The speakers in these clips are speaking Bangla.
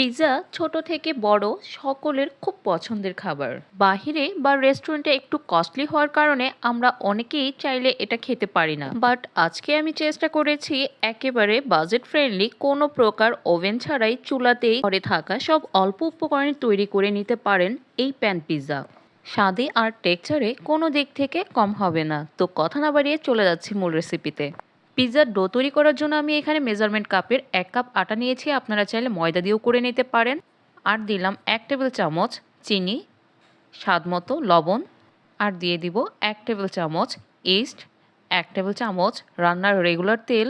পিৎজা ছোট থেকে বড় সকলের খুব পছন্দের খাবার। বাহিরে বা রেস্টুরেন্টে একটু কস্টলি হওয়ার কারণে আমরা অনেকেই চাইলে এটা খেতে পারি না। বাট আজকে আমি চেষ্টা করেছি একেবারে বাজেট ফ্রেন্ডলি, কোনো প্রকার ওভেন ছাড়াই চুলাতেই ঘরে থাকা সব অল্প উপকরণে তৈরি করে নিতে পারেন এই প্যান পিৎজা। স্বাদে আর টেক্সচারে কোনো দিক থেকে কম হবে না। তো কথা না বাড়িয়ে চলে যাচ্ছি মূল রেসিপিতে পিৎজার ডো তৈরি করার জন্য আমি এখানে মেজারমেন্ট কাপের এক কাপ আটা নিয়েছি। আপনারা চাইলে ময়দা দিয়েও করে নিতে পারেন। আর দিলাম এক টেবিল চামচ চিনি, স্বাদ মতো লবণ। আর দিয়ে দিব এক টেবিল চামচ ইস্ট, এক টেবিল চামচ রান্নার রেগুলার তেল।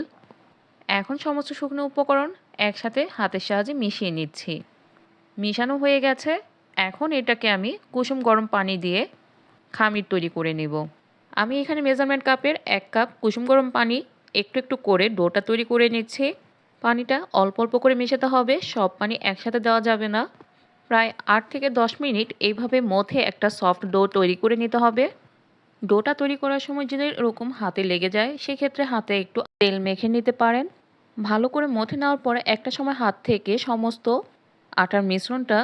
এখন সমস্ত শুকনো উপকরণ একসাথে হাতের সাহায্যে মিশিয়ে নিচ্ছি। মিশানো হয়ে গেছে। এখন এটাকে আমি কুসুম গরম পানি দিয়ে খামির তৈরি করে নেব। আমি এখানে মেজারমেন্ট কাপের এক কাপ কুসুম গরম পানি একটু একটু করে ডোটা তৈরি করে নিচ্ছি। পানিটা অল্প অল্প করে মেশাতে হবে, সব পানি একসাথে দেওয়া যাবে না। প্রায় আট থেকে দশ মিনিট এইভাবে মধ্যে একটা সফট ডো তৈরি করে নিতে হবে। ডোটা তৈরি করার সময় যদি এরকম হাতে লেগে যায়, সেক্ষেত্রে হাতে একটু তেল মেখে নিতে পারেন। ভালো করে মথে নেওয়ার পরে একটা সময় হাত থেকে সমস্ত আটার মিশ্রণটা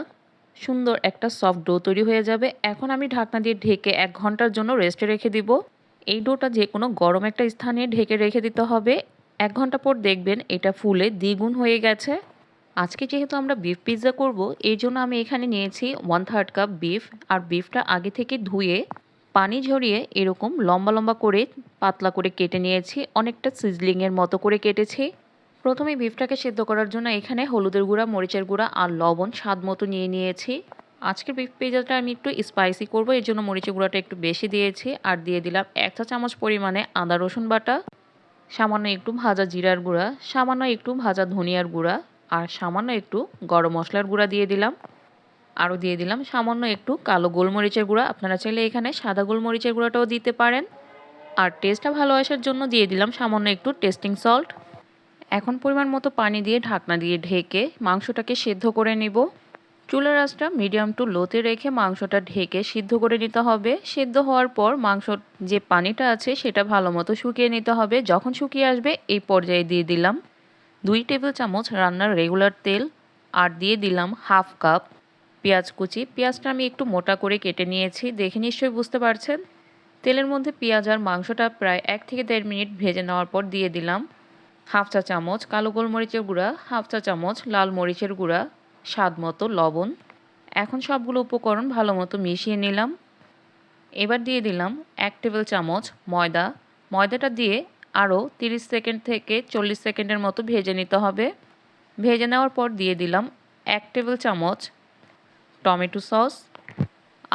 সুন্দর একটা সফট ডো তৈরি হয়ে যাবে। এখন আমি ঢাকনা দিয়ে ঢেকে এক ঘণ্টার জন্য রেস্টে রেখে দিব। এই ডোটা যে কোনো গরম একটা স্থানে ঢেকে রেখে দিতে হবে। এক ঘণ্টা পর দেখবেন এটা ফুলে দ্বিগুণ হয়ে গেছে। আজকে যেহেতু আমরা বিফ পিৎজা করব এই জন্য আমি এখানে নিয়েছি ওয়ান থার্ড কাপ বিফ আর বিফটা আগে থেকে ধুয়ে, পানি ঝরিয়ে এরকম লম্বা লম্বা করে পাতলা করে কেটে নিয়েছি। অনেকটা সিজলিংয়ের মতো করে কেটেছি। প্রথমে বিফটাকে সেদ্ধ করার জন্য এখানে হলুদের গুঁড়া, মরিচের গুঁড়া আর লবণ স্বাদ মতো নিয়ে নিয়েছি। আজকের বিফ পিজাটা আমি একটু স্পাইসি করব, এর জন্য মরিচের গুঁড়াটা একটু বেশি দিয়েছি, আর দিয়ে দিলাম এক চা চামচ পরিমাণে আদা, রসুন বাটা, সামান্য একটু ভাজা জিরার গুঁড়া, সামান্য একটু ভাজা ধনিয়ার গুঁড়া, আর সামান্য একটু গরম মশলার গুঁড়া দিয়ে দিলাম। আরও দিয়ে দিলাম সামান্য একটু কালো গোলমরিচের গুঁড়া, আপনারা চাইলে এখানে সাদা গোলমরিচের গুঁড়াটাও দিতে পারেন। আর টেস্টটা ভালো আসার জন্য দিয়ে দিলাম সামান্য একটু টেস্টিং সল্ট এখন পরিমাণ মতো পানি দিয়ে ঢাকনা দিয়ে ঢেকে মাংসটাকে সেদ্ধ করে নেব। চুলার আঁচটা মিডিয়াম টু লোতে রেখে মাংসটা ঢেকে সিদ্ধ করে নিতে হবে। সিদ্ধ হওয়ার পর মাংস যে পানিটা আছে সেটা ভালো মতো শুকিয়ে নিতে হবে। যখন শুকিয়ে আসবে এই পর্যায়ে দিয়ে দিলাম দুই টেবিল চামচ রান্নার রেগুলার তেল আর দিয়ে দিলাম হাফ কাপ পেঁয়াজ কুচি। পেঁয়াজটা আমি একটু মোটা করে কেটে নিয়েছি। দেখে নিশ্চয়ই বুঝতে পারছেন। তেলের মধ্যে পেঁয়াজ আর মাংসটা প্রায় এক থেকে দেড় মিনিট ভেজে নেওয়ার পর দিয়ে দিলাম। হাফ চা চামচ কালো গোলমরিচের গুঁড়া, হাফ চা চামচ লাল মরিচের গুঁড়া স্বাদ মতো লবণ। এখন সবগুলো উপকরণ ভালো মতো মিশিয়ে নিলাম। এবার দিয়ে দিলাম এক টেবিল চামচ ময়দা। ময়দাটা দিয়ে আরও 30 সেকেন্ড থেকে চল্লিশ সেকেন্ডের মতো ভেজে নিতে হবে। ভেজে নেওয়ার পর দিয়ে দিলাম এক টেবিল চামচ টমেটো সস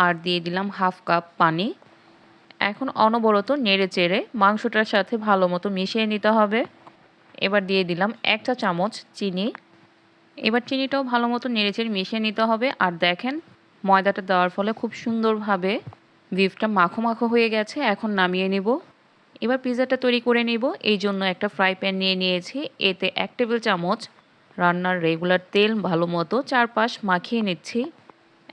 আর দিয়ে দিলাম হাফ কাপ পানি। এখন অনবরত নেড়ে চেড়ে মাংসটার সাথে ভালো মতো মিশিয়ে নিতে হবে। এবার দিয়ে দিলাম একটা চামচ চিনি। এবার চিনিটাও ভালো মতো নেড়েচেড়ে মিশিয়ে নিতে হবে। আর দেখেন, ময়দাটা দেওয়ার ফলে খুব সুন্দরভাবে বিফটা মাখো মাখো হয়ে গেছে। এখন নামিয়ে নেব। এবার পিৎজাটা তৈরি করে নেব। এই জন্য একটা ফ্রাই প্যান নিয়ে নিয়েছি। এতে এক টেবিল চামচ রান্নার রেগুলার তেল ভালো মতো চারপাশ মাখিয়ে নিচ্ছি।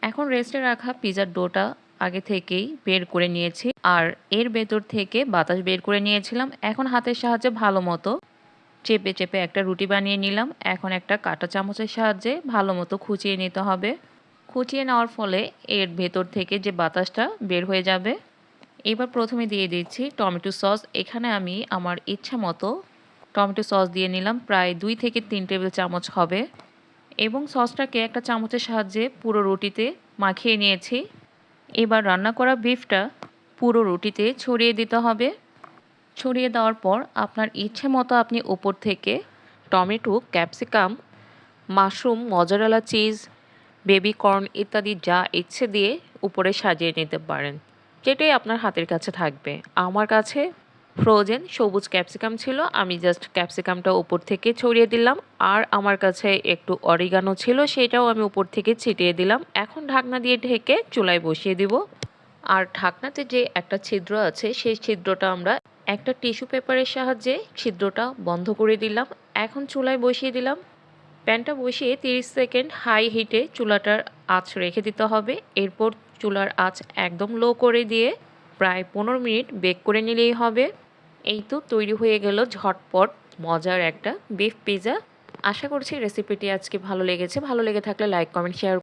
এখন রেস্টে রাখা পিৎজার ডোটা আগে থেকেই বের করে নিয়েছি। আর এর ভেতর থেকে বাতাস বের করে নিয়েছিলাম। এখন হাতের সাহায্যে ভালো মতো চেপে চেপে একটা রুটি বানিয়ে নিলাম। এখন একটা কাঁটা চামচের সাহায্যে ভালো মতো খুঁচিয়ে নিতে হবে। খুঁচিয়ে নেওয়ার ফলে এর ভেতর থেকে যে বাতাসটা বের হয়ে যাবে। এবার প্রথমে দিয়ে দিচ্ছি টমেটো সস। এখানে আমি আমার ইচ্ছা মতো টমেটো সস দিয়ে নিলাম। প্রায় দুই থেকে তিন টেবিল চামচ হবে। এবং সসটাকে একটা চামচের সাহায্যে পুরো রুটিতে মাখিয়ে নিয়েছি। এবার রান্না করা বিফটা পুরো রুটিতে ছড়িয়ে দিতে হবে। ছড়িয়ে দেওয়ার পর আপনার ইচ্ছে মতো আপনি উপর থেকে tomato, capsicum, mushroom, mozzarella cheese, baby corn ইত্যাদি যা ইচ্ছে দিয়ে উপরে সাজিয়ে নিতে পারেন। যেটাই আপনার হাতের কাছে থাকবে। আমার কাছে ফ্রোজেন সবুজ ক্যাপসিকাম ছিল, আমি জাস্ট ক্যাপসিকামটা উপর থেকে ছড়িয়ে দিলাম। আর আমার কাছে একটু অরিগানো ছিল, সেটাও আমি উপর থেকে ছিটিয়ে দিলাম। এখন ঢাকনা দিয়ে ঢেকে চুলায় বসিয়ে দিব। আর ঢাকনাতে যে একটা ছিদ্র আছে, সেই ছিদ্রটা আমরা একটা টিস্যু পেপারের সাহায্যে ছিদ্রটা বন্ধ করে দিলাম। এখন চুলায় বসিয়ে দিলাম। প্যানটা বসিয়ে 30 সেকেন্ড হাই হিটে চুলাটার আঁচ রেখে দিতে হবে। এরপর চুলার আঁচ একদম লো করে দিয়ে প্রায় পনেরো মিনিট বেক করে নিলেই হবে। এই তো তৈরি হয়ে গেল ঝটপট মজার একটা বিফ পিৎজা আশা করছি রেসিপিটি আজকে ভালো লেগেছে। ভালো লেগে থাকলে লাইক, কমেন্ট শেয়ার